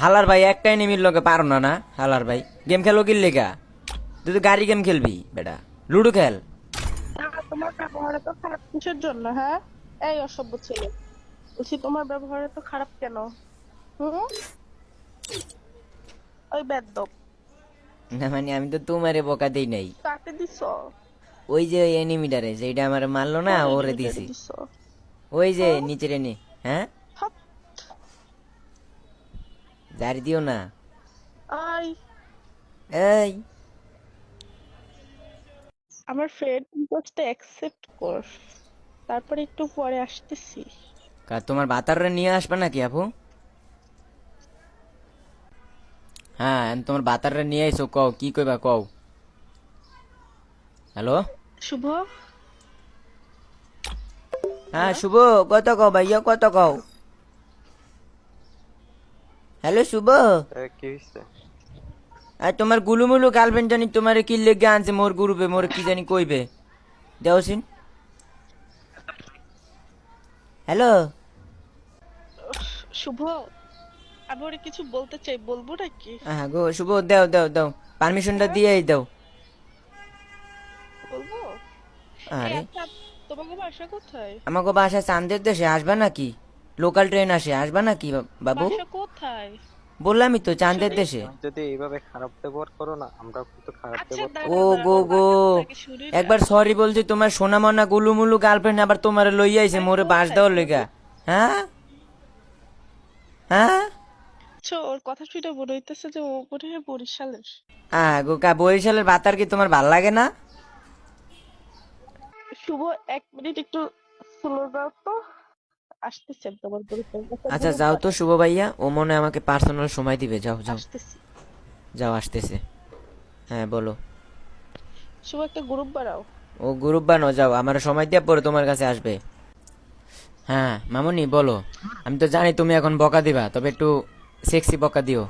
হালার ভাই একটা এনিমির লোকে পারো না না হালার ভাই। গেম খেলো কি লেগা? তুই তো গাড়ি গেম খেলবি বেটা। লুডো খেল। তোমার ব্যবহার তো খারাপ কিসের জন্য হ্যাঁ? এই অসভ্য ছেলে। বলছি তোমার ব্যবহার এত খারাপ কেন? হুম? ওই বেদ্যপ না মানে আমি তো তোমারে বকা দেই নাই। কাকে দিছ? ওই যে এনিমিটারে যেটা আমার মারলো না ওরে দিছি। দিছ? ওই যে নিচের এনে হ্যাঁ? জারি দিও না। আই। এই। আমার ফ্রেন্ড রিকোয়েস্টটা অ্যাকসেপ্ট কর। তারপরে একটু পরে আসতেছি। কা তোমার বাতাররে নিয়ে আসবে নাকি আপু? হ্যাঁ তোমার বাতাররে নিয়ে আইসো কও কি কইবা কও। হ্যালো? শুভ? হ্যাঁ শুভ কত কও ভাইয়া কত কও? হ্যালো শুভ। কি হইছে? আর তোমার গুলুমুলু গার্লফ্রেন্ড জানি তোমার কি লেগে আনছে মোর গ্রুপে মোর কি জানি কইবে। দেওসিন হ্যালো। শুভ আমি ওরে কিছু বলতে চাই বলব নাকি? হ্যাঁ গো শুভ দাও দাও দাও। পারমিশনটা দিয়েই দাও। বলব? আরে। তোমাকে বাসা কোথায়? আমাকে বাসা চান্দের দেশে আসবা নাকি? লোকাল ট্রেন আসে আসবা নাকি বাবু? বাসা কোথায়? বললামই তো চান্দের দেশে। যদি এইভাবে খারাপ ব্যবহার করো না আমরা কিন্তু খারাপ আচ্ছা ব্যবহার ও গো গো। একবার সরি বলছি তোমার সোনা মনা গুলুমুলু গার্লফ্রেন্ড আবার তোমার লই আইছে মোরে বাস দেওয়ার লেগা হ্যাঁ? হ্যাঁ? আচ্ছা ওর কথা শুনে মনে হইতেছে যে ও মনে হয় বরিশালের। আহ গো কা বরিশালের বাতার কি তোমার ভালো লাগে না? শুভ এক মিনিট একটু স্লো দাও তো। আসতেছেন তোমার বরিশাল আচ্ছা যাও তো শুভ ভাইয়া ও মনে আমাকে পার্সোনাল সময় দিবে যাও যাও। আসতেছি। যাও আসতেছে। হ্যাঁ বলো। শুভ একটা গ্রুপ বানাও। ও গ্রুপ বানো যাও আমার সময় দিয়ে পরে তোমার কাছে আসবে। হ্যাঁ মামুনি বলো। আমি তো জানি তুমি এখন বকা দিবা তবে একটু সেক্সি বকা দিও।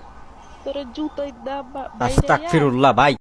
তোর জুতোই দাম আস্তাগফিরুল্লাহ ভাই।